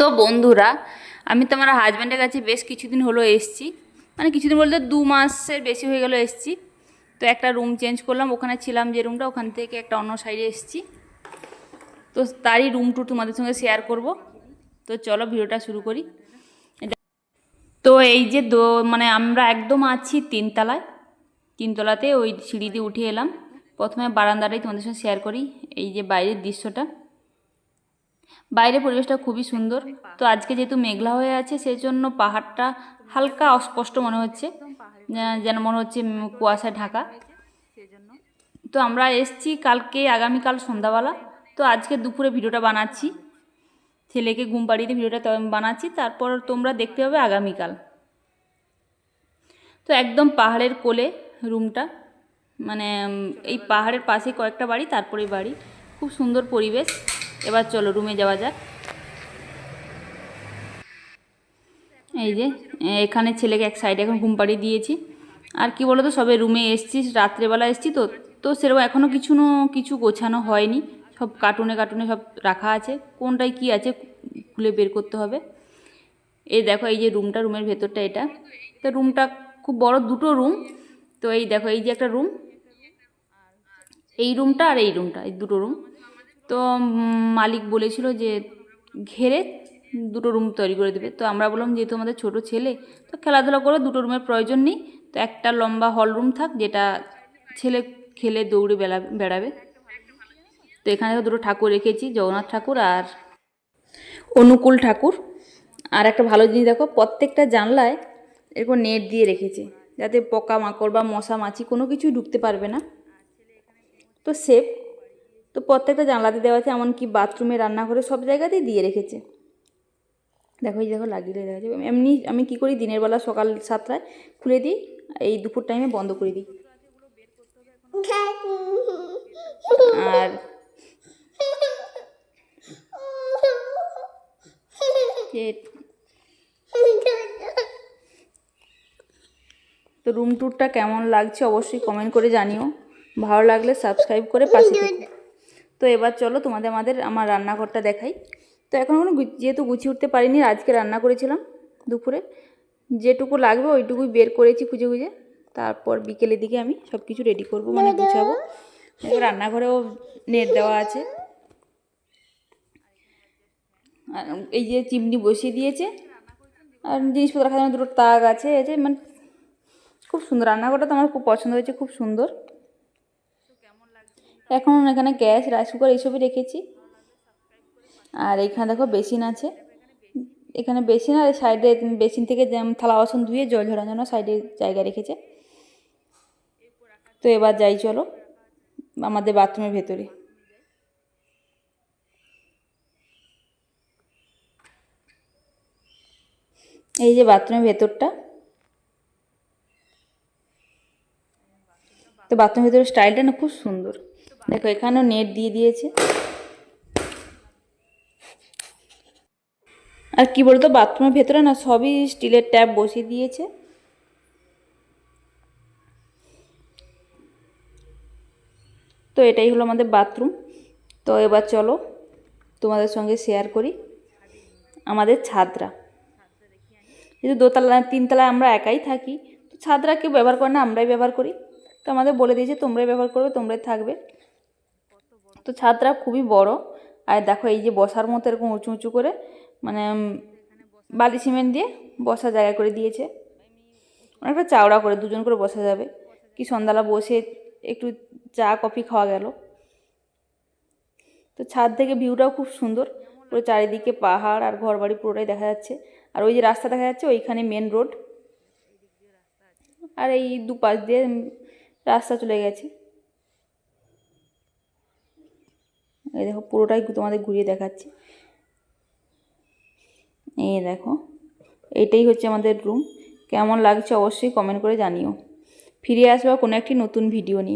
তো বন্ধুরা, আমি তো আমার হাজব্যান্ডের কাছে বেশ কিছুদিন হলো এসছি। মানে কিছুদিন বলতে দু মাসের বেশি হয়ে গেল এসছি। তো একটা রুম চেঞ্জ করলাম, ওখানে ছিলাম যে রুমটা ওখান থেকে একটা অন্য সাইডে এসছি। তো তারই রুম টুর তোমাদের সঙ্গে শেয়ার করব। তো চলো ভিডিওটা শুরু করি। তো এই যে দো মানে আমরা একদম আছি তিনতলায়। তিনতলাতে ওই সিঁড়ি দিয়ে উঠে এলাম। প্রথমে বারান্দাটাই তোমাদের সঙ্গে শেয়ার করি। এই যে বাইরের দৃশ্যটা। বাইরের পরিবেশটা খুবই সুন্দর। তো আজকে যেহেতু মেঘলা হয়ে আছে সেই জন্য পাহাড়টা হালকা অস্পষ্ট মনে হচ্ছে যেন মনে হচ্ছে উম, কুয়াশায় ঢাকা। তো আমরা এসছি কালকে আগামীকাল সন্ধ্যাবেলা। তো আজকে দুপুরে ভিডিওটা বানাচ্ছি। ছেলেকে ঘুম পাড়িতে ভিডিওটা বানাচ্ছি তারপর তোমরা দেখতে পাবে আগামীকাল। তো একদম পাহাড়ের কোলে রুমটা মানে এই পাহাড়ের পাশে কয়েকটা বাড়ি তারপরেই বাড়ি। খুব সুন্দর পরিবেশ। এবার চলো রুমে যাওয়া যাক। এই যে, এখানে ছেলেকে এক সাইডে এখন ঘুম পাড়িয়ে দিয়েছি। আর কি বলো তো সবে রুমে এসছি রাত্রেবেলা এসছি তো তো সেরকম এখনও কিছু কিছু গোছানো হয়নি। সব কার্টুনে কার্টুনে সব রাখা আছে। কোনটায় কি আছে, খুলে বের করতে হবে। এই দেখো, এই যে রুমটা রুমের ভেতরটা এটা। তো রুমটা খুব বড়, দুটো রুম তো এই দেখো, এই যে একটা রুম এই রুমটা আর এই রুমটা এই দুটো রুম তো মালিক বলেছিল যে ঘেরে দুটো রুম তৈরি করে দেবে। তো আমরা বললাম, যেহেতু আমাদের ছোট ছেলে, তো খেলাধুলা করে দুটো রুমের প্রয়োজন নেই। তো একটা লম্বা হল রুম থাক, যেটা ছেলে খেলে দৌড়ে বেড়া বেড়াবে। তো এখানে দুটো ঠাকুর রেখেছি, জগন্নাথ ঠাকুর আর অনুকূল ঠাকুর। আর একটা ভালো জিনিস দেখো, প্রত্যেকটা জানলায় এরকম নেট দিয়ে রেখেছে, যাতে পোকা মাকড় বা মশা মাছি কোনো কিছুই ঢুকতে পারবে না। তো সেফ তো প্রত্যেকটা জানলাতে দেওয়া আছে, এমনকি বাথরুমে রান্নাঘরে সব জায়গাতেই দিয়ে রেখেছে। দেখো এই দেখো লাগিয়ে দেখা যাবে এমনি আমি কি করি, দিনের বেলা সকাল সাতটায় খুলে দিই, এই দুপুর টাইমে বন্ধ করে দিই। আর তো রুম ট্যুরটা কেমন লাগছে অবশ্যই কমেন্ট করে জানিও। ভালো লাগলে সাবস্ক্রাইব করে পাশে তো এবার চলো তোমাদের আমাদের আমার রান্নাঘরটা দেখাই। তো এখন কোনো যেহেতু গুছিয়ে উঠতে পারিনি, আজকে রান্না করেছিলাম দুপুরে। যেটুকু লাগবে ওইটুকুই বের করেছি খুঁজে খুঁজে। তারপর বিকেলের দিকে আমি সব কিছু রেডি করব মানে গুছাবো। রান্নাঘরেও নেট দেওয়া আছে। এই যে চিমনি বসিয়ে দিয়েছে। আর জিনিসপত্র রাখার দুটো তাক আছে, এই যে মানে খুব সুন্দর। রান্নাঘরটা তো আমার খুব পছন্দ হয়েছে, খুব সুন্দর। এখন এখানে গ্যাস, রাইস কুকার এইসবই রেখেছি। আর এখানে দেখো বেসিন আছে। এখানে বেসিন আর সাইডে বেসিন থেকে থালা বাসন ধুয়ে জল ঝরানোর জন্য সাইডে জায়গা রেখেছে। তো এবার যাই চলো আমাদের বাথরুমের ভেতরে। এই যে বাথরুমের ভেতরটা। তো বাথরুমের ভেতরের স্টাইলটা না খুব সুন্দর। দেখো, এখানেও নেট দিয়ে দিয়েছে। আর কি বলতো বাথরুমের ভেতরে না সবই স্টিলের ট্যাপ বসিয়ে দিয়েছে। তো এটাই হলো আমাদের বাথরুম তো এবার চলো, তোমাদের সঙ্গে শেয়ার করি আমাদের ছাদরা। যেহেতু দোতলা, তিনতলায় আমরা একাই থাকি, তো ছাদরা কেউ ব্যবহার করে না, আমরাই ব্যবহার করি। তো আমাদের বলে দিয়েছে, তোমরাই ব্যবহার করবে, তোমরাই থাকবে। তো ছাদটা খুবই বড়। আর দেখো এই যে বসার মতো এরকম উঁচু উঁচু করে মানে বালি সিমেন্ট দিয়ে বসার জায়গা করে দিয়েছে। অনেকটা চাওড়া করে, দুজন করে বসা যাবে। কি সন্ধ্যালা বসে একটু চা, কফি খাওয়া গেল। তো ছাদ থেকে ভিউটাও খুব সুন্দর। পুরো চারিদিকে পাহাড় আর ঘর বাড়ি পুরোটাই দেখা যাচ্ছে। আর ওই যে রাস্তা দেখা যাচ্ছে, ওইখানে মেন রোড আর এই দুপাশ দিয়ে রাস্তা চলে গেছে। এই দেখো, পুরোটাই তোমাদের ঘুরিয়ে দেখাচ্ছি। এই দেখো এইটাই হচ্ছে আমাদের রুম কেমন লাগছে অবশ্যই কমেন্ট করে জানিও। ফিরে আসব কোনো একটি নতুন ভিডিও নিয়ে।